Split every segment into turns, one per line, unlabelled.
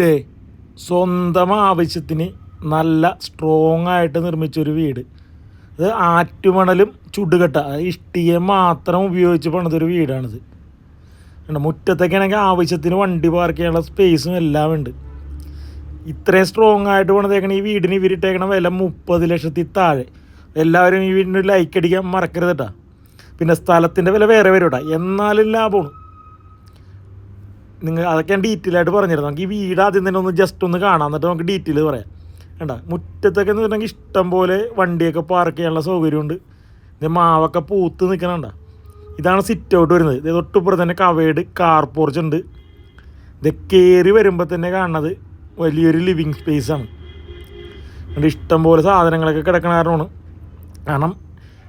ദേ സ്വന്തം ആവശ്യത്തിന് നല്ല സ്ട്രോങ് ആയിട്ട് നിർമ്മിച്ചൊരു വീട്. അത് ആറ്റുമണലും ചുടുകട്ട അത് ഇഷ്ടികയും മാത്രം ഉപയോഗിച്ച് പണിതൊരു വീടാണിത്. കണ്ടോ മുറ്റത്തൊക്കെ ആണെങ്കിൽ ആവശ്യത്തിന് വണ്ടി പാർക്ക് ചെയ്യാനുള്ള സ്പേസും എല്ലാം ഉണ്ട്. ഇത്രയും സ്ട്രോങ് ആയിട്ട് പണിതേക്കണ ഈ വീടിന് ഇവരിട്ടേക്കണ വില മുപ്പത് ലക്ഷത്തി താഴെ. എല്ലാവരും ഈ വീടിന് ലൈക്ക് അടിക്കാൻ മറക്കരുത് കേട്ടോ പിന്നെ സ്ഥലത്തിന്റെ വില വേറെ വരും കേട്ടോ എന്നാലും ലാഭമാണ്. നിങ്ങൾ അതൊക്കെ ഞാൻ ഡീറ്റെയിൽ ആയിട്ട് പറഞ്ഞിരുന്നു. നമുക്ക് ഈ വീട് ആദ്യം തന്നെ ഒന്ന് ജസ്റ്റ് ഒന്ന് കാണാം. എന്നിട്ട് നമുക്ക് ഡീറ്റെയിൽ പറയാം. വേണ്ട മുറ്റത്തൊക്കെ എന്ന് പറഞ്ഞെങ്കിൽ ഇഷ്ടം പോലെ വണ്ടിയൊക്കെ പാർക്ക് ചെയ്യാനുള്ള സൗകര്യമുണ്ട്. ഇത് മാവൊക്കെ പൂത്ത് നിൽക്കണണ്ട ഇതാണ് സിറ്റ് ഔട്ട് വരുന്നത്. ഇത് തൊട്ടിപ്പുറത്ത് തന്നെ കവേഡ് കാർ പോർച്ച് ഉണ്ട്. ഇത് കയറി വരുമ്പോൾ തന്നെ കാണുന്നത് വലിയൊരു ലിവിങ് സ്പേസാണ് അതുകൊണ്ട് ഇഷ്ടം പോലെ സാധനങ്ങളൊക്കെ കിടക്കണ കാരണമാണ്. കാരണം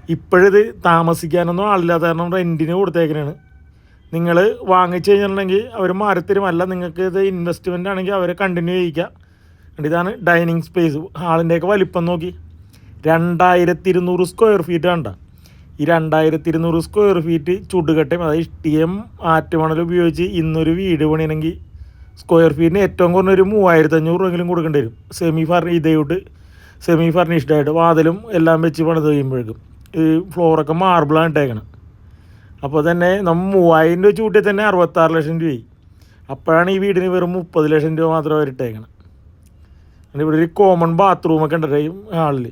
ഇപ്പോഴിത് താമസിക്കാനൊന്നും ആളില്ലാത്ത കാരണം റെന്റിന് കൊടുത്തേക്കണാണ്. നിങ്ങൾ വാങ്ങിച്ചു കഴിഞ്ഞിട്ടുണ്ടെങ്കിൽ അവർ മാറിത്തരും അല്ല നിങ്ങൾക്ക് ഇത് ഇൻവെസ്റ്റ്മെന്റ് ആണെങ്കിൽ അവരെ കണ്ടിന്യൂ ചെയ്യിക്കുക എന്നിട്ട് ഇതാണ് ഡൈനിങ് സ്പേസ് ഹാളിന്റെയൊക്കെ വലിപ്പം നോക്കി. രണ്ടായിരത്തി ഇരുന്നൂറ് സ്ക്വയർ ഫീറ്റ് കണ്ട ഈ രണ്ടായിരത്തി ഇരുന്നൂറ് സ്ക്വയർ ഫീറ്റ് ചുടുകട്ടയും അതായത് ഇഷ്ടിയം ആറ്റുമണൽ ഉപയോഗിച്ച് ഇന്നൊരു വീട് പണിയണമെങ്കിൽ സ്ക്വയർ ഫീറ്റിന് ഏറ്റവും കുറഞ്ഞൊരു മൂവായിരത്തി അഞ്ഞൂറ് രൂപയെങ്കിലും കൊടുക്കേണ്ടി വരും. സെമി ഫർണി ഇതേട്ട് സെമി ഫർണിഷ്ഡായിട്ട് വാതിലും എല്ലാം വെച്ച് പണിത് കഴിയുമ്പോഴേക്കും. ഈ ഫ്ലോറൊക്കെ മാർബിളാണ് ഇട്ടേക്കണം. അപ്പോൾ തന്നെ നമ്മൾ മൂവായിരം രൂപ ചൂട്ടിൽ തന്നെ അറുപത്താറ് ലക്ഷം രൂപയായി. അപ്പോഴാണ് ഈ വീടിന് വെറും മുപ്പത് ലക്ഷം രൂപ മാത്രമേ അവരിട്ടേക്കണം ഇവിടെ ഒരു കോമൺ ബാത്റൂമൊക്കെ ഉണ്ട് ഹാളിൽ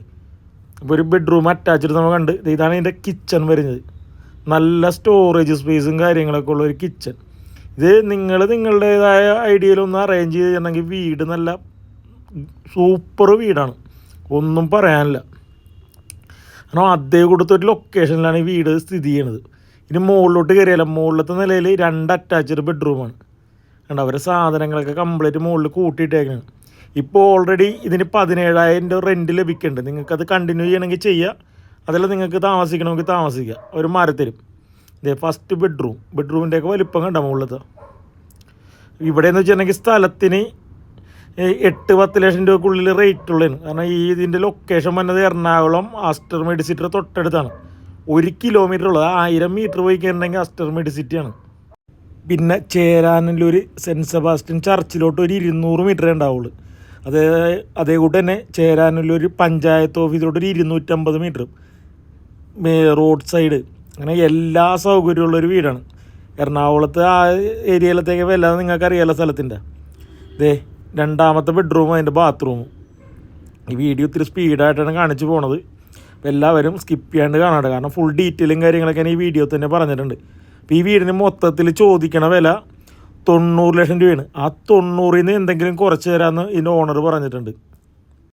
അപ്പോൾ ഒരു ബെഡ്റൂം അറ്റാച്ച്ഡ് നമ്മൾ കണ്ട്. ഇതാണ് ഇതിന്റെ കിച്ചൺ വരുന്നത്. നല്ല സ്റ്റോറേജ് സ്പേസും കാര്യങ്ങളൊക്കെ ഉള്ള ഒരു കിച്ചൺ ഇത് നിങ്ങൾ നിങ്ങളുടേതായ ഐഡിയയിലൊന്ന് അറേഞ്ച് ചെയ്തിട്ടുണ്ടെങ്കിൽ വീട് നല്ല സൂപ്പർ വീടാണ്. ഒന്നും പറയാനില്ല. കാരണം അദ്ദേഹം കൊടുത്തൊരു ലൊക്കേഷനിലാണ് ഈ വീട് സ്ഥിതി ചെയ്യണത്. ഇനി മുകളിലോട്ട് കയറിയാലോ? മുകളിലത്തെ നിലയിൽ രണ്ട് അറ്റാച്ച്ഡ് ബെഡ്റൂമാണ് കണ്ടോ? അവരെ സാധനങ്ങളൊക്കെ കംപ്ലീറ്റ് മുകളിൽ കൂട്ടിയിട്ടേക്കാണ്. ഇപ്പോൾ ഓൾറെഡി ഇതിന് പതിനേഴായിരം രൂപ റെന്റ് ലഭിക്കുന്നുണ്ട് നിങ്ങൾക്കത് കണ്ടിന്യൂ ചെയ്യണമെങ്കിൽ ചെയ്യുക അതല്ല നിങ്ങൾക്ക് താമസിക്കണമെങ്കിൽ താമസിക്കുക. ഒരു മരത്തരും ഇതേ ഫസ്റ്റ് ബെഡ്റൂം ബെഡ്റൂമിന്റെയൊക്കെ വലിപ്പം കണ്ട മുകളിലത്തെ? ഇവിടെ എന്ന് വെച്ചിട്ടുണ്ടെങ്കിൽ സ്ഥലത്തിന് എട്ട് പത്ത് ലക്ഷം രൂപക്കുള്ളിൽ റേറ്റ് ഉള്ളതാണ്. കാരണം ഈ ഇതിന്റെ ലൊക്കേഷൻ വന്നത് എറണാകുളം ആസ്റ്റർ മെഡിസിറ്റർ തൊട്ടടുത്താണ്. ഒരു കിലോമീറ്റർ ഉള്ളത്. ആയിരം മീറ്റർ പോയി കയറണമെങ്കിൽ അസ്റ്റർമേഡ് മെഡിസിറ്റിയാണ് പിന്നെ ചേരാനല്ലൂർ സെന്റ് സെബാസ്റ്റ്യൻ ചർച്ചിലോട്ട് ഒരു ഇരുന്നൂറ് മീറ്ററേ ഉണ്ടാവുള്ളൂ. അതേ അതേ കൂട്ട് തന്നെ ചേരാനല്ലൂർ പഞ്ചായത്ത് ഓഫീസിലോട്ട് ഒരു ഇരുന്നൂറ്റമ്പത് മീറ്റർ റോഡ് സൈഡ് അങ്ങനെ എല്ലാ സൗകര്യമുള്ളൊരു വീടാണ്. എറണാകുളത്ത് ആ ഏരിയയിലത്തേക്ക് വല്ലാതെ നിങ്ങൾക്ക് അറിയാലോ സ്ഥലത്തിന്റെ. ദേ രണ്ടാമത്തെ ബെഡ്റൂമും അതിന്റെ ബാത്റൂമും ഈ വീഡിയോ ഇത്തിരി സ്പീഡായിട്ടാണ് കാണിച്ചു പോണത്. എല്ലാവരും സ്കിപ്പ് ചെയ്യാണ്ട് കാണാണ്ട് കാരണം ഫുൾ ഡീറ്റെയിലും കാര്യങ്ങളൊക്കെ ഈ വീഡിയോ തന്നെ പറഞ്ഞിട്ടുണ്ട്. അപ്പോൾ ഈ വീടിന് മൊത്തത്തിൽ ചോദിക്കണ വില തൊണ്ണൂറ് ലക്ഷം രൂപയാണ്. ആ തൊണ്ണൂറിൽ നിന്ന് എന്തെങ്കിലും കുറച്ച് തരാമെന്ന് ഇതിന്റെ ഓണർ പറഞ്ഞിട്ടുണ്ട്.